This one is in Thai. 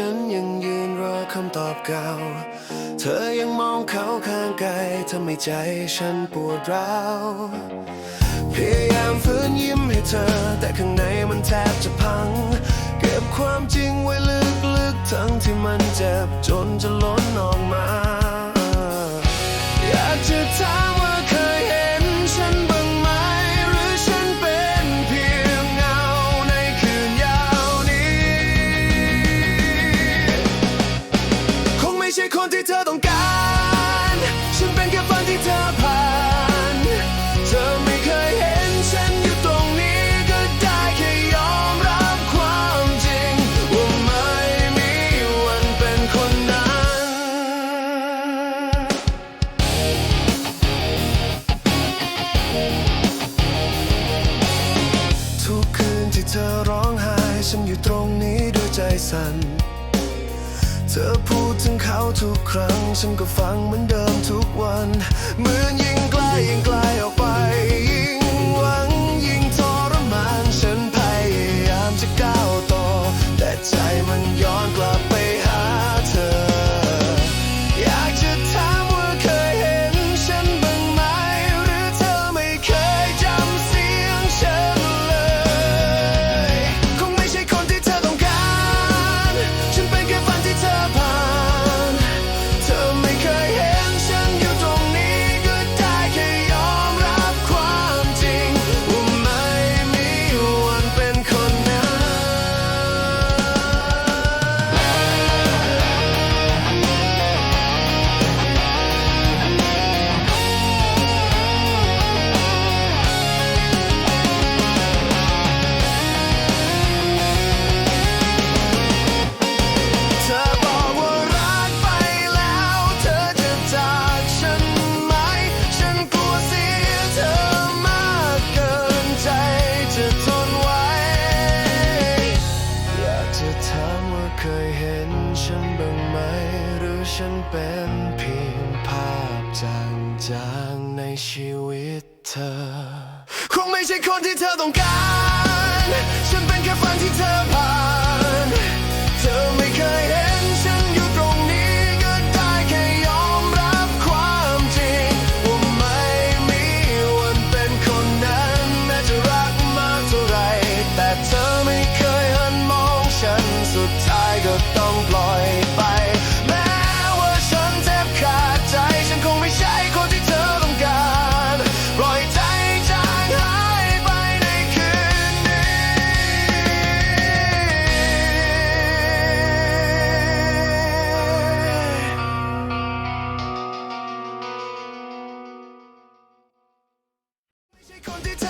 ฉันยังยืนรอคำตอบเก่า เธอยังมองเขาข้างไกลยทำให้ใจฉันปวดร้าวพยายามฝืนยิ้มให้เธอ แต่ข้างในมันแทบจะพัง เก็บความจริงไว้ลึกๆทั้งที่มันเจ็บจนจะล้นออกมา เธอร้องไห้ ฉันอยู่ตรงนี้ด้วยใจสั่น เธอพูดถึงเขาทุกครั้ง ฉันก็ฟังเหมือนเดิมทุกวัน เหมือนยิ่งใกล้ยิ่งไกลออกไป จางในชีวิตเธอ คงไม่ใช่คนที่เธอต้องการ ฉันเป็นแค่ฝันที่เธอ condition